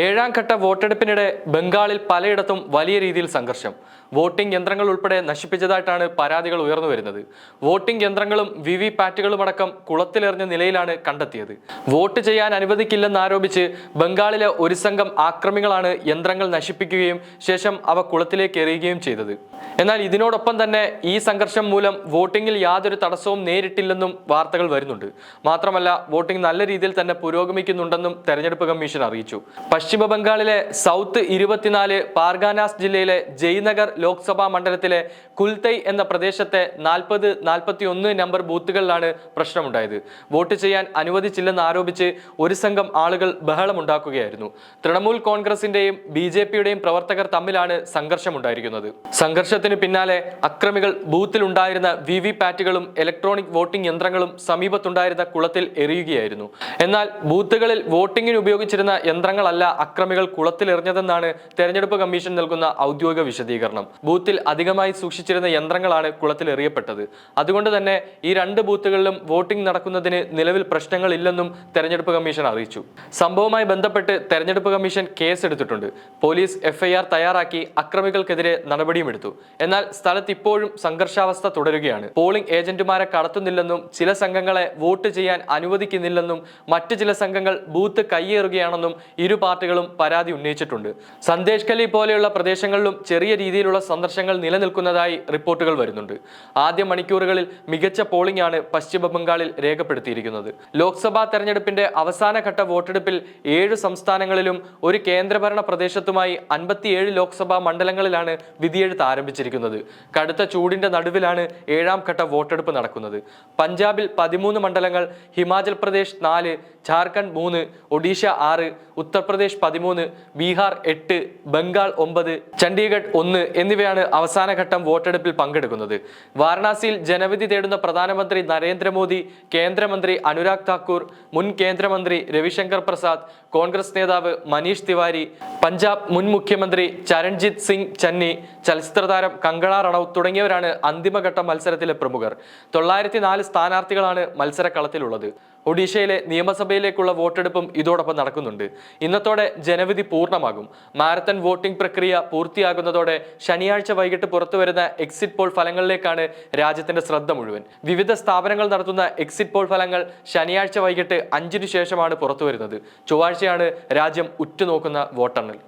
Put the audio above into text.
ഏഴാം ഘട്ട വോട്ടെടുപ്പിനിടെ ബംഗാളിൽ പലയിടത്തും വലിയ രീതിയിൽ സംഘർഷം. വോട്ടിംഗ് യന്ത്രങ്ങൾ ഉൾപ്പെടെ നശിപ്പിച്ചതായിട്ടാണ് പരാതികൾ ഉയർന്നു വരുന്നത്. വോട്ടിംഗ് യന്ത്രങ്ങളും വി വി പാറ്റുകളും അടക്കം കുളത്തിലെറിഞ്ഞ നിലയിലാണ് കണ്ടെത്തിയത്. വോട്ട് ചെയ്യാൻ അനുവദിക്കില്ലെന്നാരോപിച്ച് ബംഗാളിലെ ഒരു സംഘം ആക്രമികളാണ് യന്ത്രങ്ങൾ നശിപ്പിക്കുകയും ശേഷം അവ കുളത്തിലേക്ക് എറിയുകയും ചെയ്തത്. എന്നാൽ ഇതിനോടൊപ്പം തന്നെ ഈ സംഘർഷം മൂലം വോട്ടിംഗിൽ യാതൊരു തടസ്സവും നേരിട്ടില്ലെന്നും വാർത്തകൾ വരുന്നുണ്ട്. മാത്രമല്ല വോട്ടിംഗ് നല്ല രീതിയിൽ തന്നെ പുരോഗമിക്കുന്നുണ്ടെന്നും തെരഞ്ഞെടുപ്പ് കമ്മീഷൻ അറിയിച്ചു. പശ്ചിമ ബംഗാളിലെ സൗത്ത് ഇരുപത്തിനാല് പാർഗാനാസ് ജില്ലയിലെ ജയ്നഗർ ലോക്സഭാ മണ്ഡലത്തിലെ കുൽത്തൈ എന്ന പ്രദേശത്തെ നാൽപ്പത് നാൽപ്പത്തി ഒന്ന് നമ്പർ ബൂത്തുകളിലാണ് പ്രശ്നമുണ്ടായത്. വോട്ട് ചെയ്യാൻ അനുവദിച്ചില്ലെന്ന് ആരോപിച്ച് ഒരു സംഘം ആളുകൾ ബഹളമുണ്ടാക്കുകയായിരുന്നു. തൃണമൂൽ കോൺഗ്രസിന്റെയും ബി പ്രവർത്തകർ തമ്മിലാണ് സംഘർഷമുണ്ടായിരിക്കുന്നത്. സംഘർഷത്തിന് പിന്നാലെ അക്രമികൾ ബൂത്തിലുണ്ടായിരുന്ന വി വി പാറ്റുകളും ഇലക്ട്രോണിക് വോട്ടിംഗ് യന്ത്രങ്ങളും സമീപത്തുണ്ടായിരുന്ന കുളത്തിൽ എറിയുകയായിരുന്നു. എന്നാൽ ബൂത്തുകളിൽ വോട്ടിംഗിന് ഉപയോഗിച്ചിരുന്ന യന്ത്രങ്ങളല്ല അക്രമികൾ കുളത്തിൽ എറിഞ്ഞതെന്നാണ് തെരഞ്ഞെടുപ്പ് കമ്മീഷൻ നൽകുന്ന ഔദ്യോഗിക വിശദീകരണം. ബൂത്തിൽ അധികമായി സൂക്ഷിച്ചിരുന്ന യന്ത്രങ്ങളാണ് കുളത്തിൽ എറിയപ്പെട്ടത്. അതുകൊണ്ട് തന്നെ ഈ രണ്ട് ബൂത്തുകളിലും വോട്ടിംഗ് നടക്കുന്നതിന് നിലവിൽ പ്രശ്നങ്ങളില്ലെന്നും തെരഞ്ഞെടുപ്പ് കമ്മീഷൻ അറിയിച്ചു. സംഭവവുമായി ബന്ധപ്പെട്ട് തെരഞ്ഞെടുപ്പ് കമ്മീഷൻ കേസ് എടുത്തിട്ടുണ്ട് പോലീസ് എഫ്ഐആർ തയ്യാറാക്കി അക്രമികൾക്കെതിരെ നടപടിയും എടുത്തു എന്നാൽ സ്ഥലത്ത് ഇപ്പോഴും സംഘർഷാവസ്ഥ തുടരുകയാണ്. പോളിംഗ് ഏജന്റുമാരെ കടത്തുന്നില്ലെന്നും ചില സംഘങ്ങളെ വോട്ട് ചെയ്യാൻ അനുവദിക്കുന്നില്ലെന്നും മറ്റു ചില സംഘങ്ങൾ ബൂത്ത് കയ്യേറുകയാണെന്നും ഇരു പാർട്ടികളും പരാതി ഉന്നയിച്ചിട്ടുണ്ട്. സന്ദേശ് കലി പോലെയുള്ള പ്രദേശങ്ങളിലും ചെറിയ രീതിയിലുള്ള സന്ദർശങ്ങൾ നിലനിൽക്കുന്നതായി റിപ്പോർട്ടുകൾ വരുന്നുണ്ട്. ആദ്യ മണിക്കൂറുകളിൽ മികച്ച പോളിംഗ് ആണ് പശ്ചിമ ബംഗാളിൽ രേഖപ്പെടുത്തിയിരിക്കുന്നത്. ലോക്സഭാ തെരഞ്ഞെടുപ്പിന്റെ അവസാനഘട്ട വോട്ടെടുപ്പിൽ ഏഴ് സംസ്ഥാനങ്ങളിലും ഒരു കേന്ദ്രഭരണ പ്രദേശത്തുമായി അൻപത്തിയേഴ് ലോക്സഭാ മണ്ഡലങ്ങളിലാണ് വിധിയെഴുത്ത് ആരംഭിച്ചിരിക്കുന്നത്. കടുത്ത ചൂടിന്റെ നടുവിലാണ് ഏഴാം ഘട്ട വോട്ടെടുപ്പ് നടക്കുന്നത്. പഞ്ചാബിൽ പതിമൂന്ന് മണ്ഡലങ്ങൾ ഹിമാചൽ പ്രദേശ് നാല് ജാർഖണ്ഡ് മൂന്ന് ഒഡീഷ ആറ് ഉത്തർപ്രദേശ് പതിമൂന്ന് ബീഹാർ എട്ട് ബംഗാൾ ഒമ്പത് ചണ്ഡീഗഡ് ഒന്ന് എന്നിവയാണ് അവസാന ഘട്ടം വോട്ടെടുപ്പിൽ പങ്കെടുക്കുന്നത്. വാരണാസിയിൽ ജനവിധി തേടുന്ന പ്രധാനമന്ത്രി നരേന്ദ്രമോദി കേന്ദ്രമന്ത്രി അനുരാഗ് താക്കൂർ മുൻ കേന്ദ്രമന്ത്രി രവിശങ്കർ പ്രസാദ് കോൺഗ്രസ് നേതാവ് മനീഷ് തിവാരി പഞ്ചാബ് മുൻ മുഖ്യമന്ത്രി ചരൺജിത് സിംഗ് ചന്നി ചലച്ചിത്ര താരം കങ്കണ റണൌത്ത് തുടങ്ങിയവരാണ് അന്തിമഘട്ട മത്സരത്തിലെ പ്രമുഖർ. തൊള്ളായിരത്തി നാല് സ്ഥാനാർത്ഥികളാണ് മത്സരക്കളത്തിലുള്ളത്. ഒഡീഷയിലെ നിയമസഭയിലേക്കുള്ള വോട്ടെടുപ്പും ഇതോടൊപ്പം നടക്കുന്നുണ്ട്. ഇന്നത്തോടെ ജനവിധി പൂർണമാകും. മാരത്തൺ വോട്ടിംഗ് പ്രക്രിയ പൂർത്തിയാകുന്നതോടെ ശനിയാഴ്ച വൈകിട്ട് പുറത്തുവരുന്ന എക്സിറ്റ് പോൾ ഫലങ്ങളിലേക്കാണ് രാജ്യത്തിന്റെ ശ്രദ്ധ മുഴുവൻ. വിവിധ സ്ഥാപനങ്ങൾ നടത്തുന്ന എക്സിറ്റ് പോൾ ഫലങ്ങൾ ശനിയാഴ്ച വൈകിട്ട് അഞ്ചിനു ശേഷമാണ് പുറത്തുവരുന്നത്. ചൊവ്വാഴ്ചയാണ് രാജ്യം ഉറ്റുനോക്കുന്ന വോട്ടെണ്ണൽ.